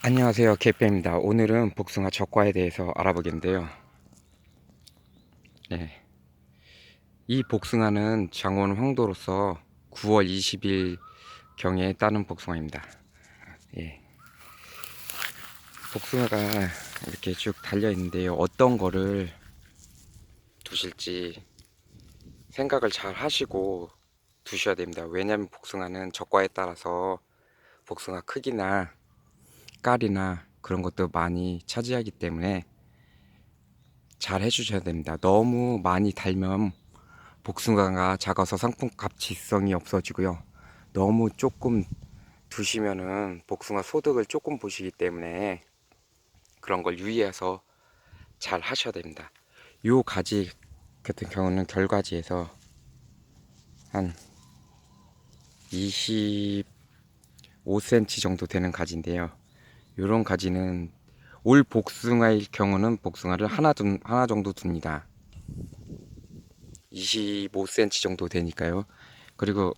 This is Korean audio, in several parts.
안녕하세요. 개빼입니다. 오늘은 복숭아 적과에 대해서 알아보겠는데요. 네. 이 복숭아는 장원 황도로서 9월 20일 경에 따는 복숭아입니다. 예. 복숭아가 이렇게 쭉 달려 있는데요. 어떤 거를 두실지 생각을 잘 하시고 두셔야 됩니다. 왜냐하면 복숭아는 적과에 따라서 복숭아 크기나 깔이나 그런 것도 많이 차지하기 때문에 잘 해주셔야 됩니다. 너무 많이 달면 복숭아가 작아서 상품 가치성이 없어지고요. 너무 조금 두시면은 복숭아 소득을 조금 보시기 때문에 그런 걸 유의해서 잘 하셔야 됩니다. 요 가지 같은 경우는 결과지에서 한 25cm 정도 되는 가지인데요. 이런 가지는 올 복숭아일 경우는 복숭아를 하나, 둔, 하나 정도 둡니다. 25cm 정도 되니까요. 그리고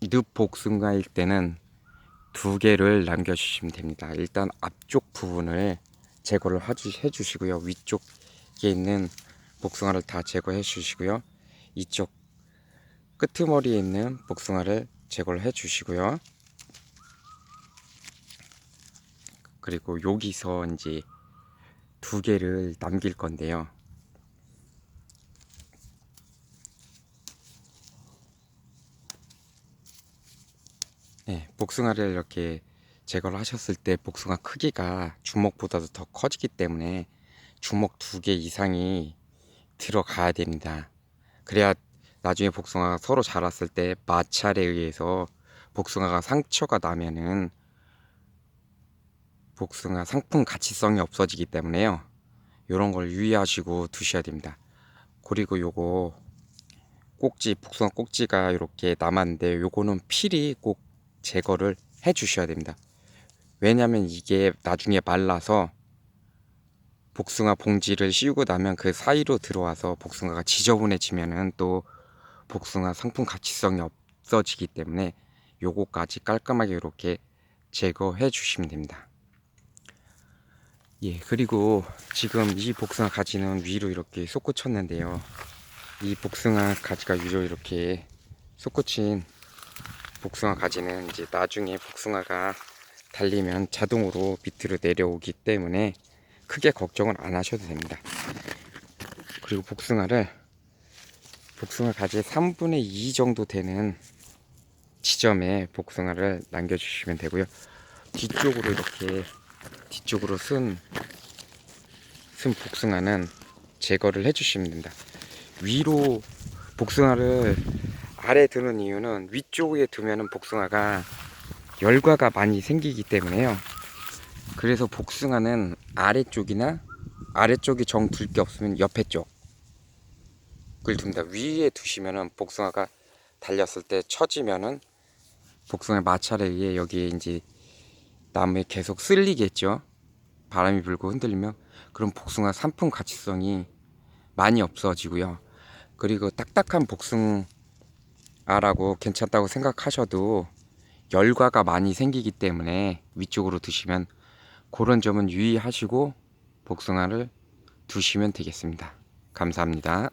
늪 복숭아일 때는 두 개를 남겨주시면 됩니다. 일단 앞쪽 부분을 제거를 해주시고요. 위쪽에 있는 복숭아를 다 제거해 주시고요. 이쪽 끄트머리에 있는 복숭아를 제거를 해 주시고요. 그리고 여기서 이제 두 개를 남길 건데요. 네, 복숭아를 이렇게 제거를 하셨을 때 복숭아 크기가 주먹보다도 더 커지기 때문에 주먹 두 개 이상이 들어가야 됩니다. 그래야 나중에 복숭아가 서로 자랐을 때 마찰에 의해서 복숭아가 상처가 나면은 복숭아 상품 가치성이 없어지기 때문에요. 이런 걸 유의하시고 두셔야 됩니다. 그리고 요거 꼭지 복숭아 꼭지가 이렇게 남았는데 요거는 필히 꼭 제거를 해 주셔야 됩니다. 왜냐면 이게 나중에 말라서 복숭아 봉지를 씌우고 나면 그 사이로 들어와서 복숭아가 지저분해지면은 또 복숭아 상품 가치성이 없어지기 때문에 요거까지 깔끔하게 이렇게 제거해 주시면 됩니다. 예, 그리고 지금 이 복숭아 가지는 위로 이렇게 솟구쳤는데요. 이 복숭아 가지가 위로 이렇게 솟구친 복숭아 가지는 이제 나중에 복숭아가 달리면 자동으로 밑으로 내려오기 때문에 크게 걱정을 안 하셔도 됩니다. 그리고 복숭아를 복숭아 가지의 3분의 2 정도 되는 지점에 복숭아를 남겨주시면 되고요. 뒤쪽으로 이렇게 뒤쪽으로 쓴, 쓴 복숭아는 제거를 해주시면 된다. 위로 복숭아를 아래 두는 이유는 위쪽에 두면은 복숭아가 열과가 많이 생기기 때문에요. 그래서 복숭아는 아래쪽이나 아래쪽이 정 둘 게 없으면 옆에 쪽을 둡니다. 위에 두시면은 복숭아가 달렸을 때 처지면은 복숭아 마찰에 의해 여기에 이제 나무에 계속 쓸리겠죠. 바람이 불고 흔들리면 그럼 복숭아 상품 가치성이 많이 없어지고요. 그리고 딱딱한 복숭아라고 괜찮다고 생각하셔도 열과가 많이 생기기 때문에 위쪽으로 드시면 그런 점은 유의하시고 복숭아를 두시면 되겠습니다. 감사합니다.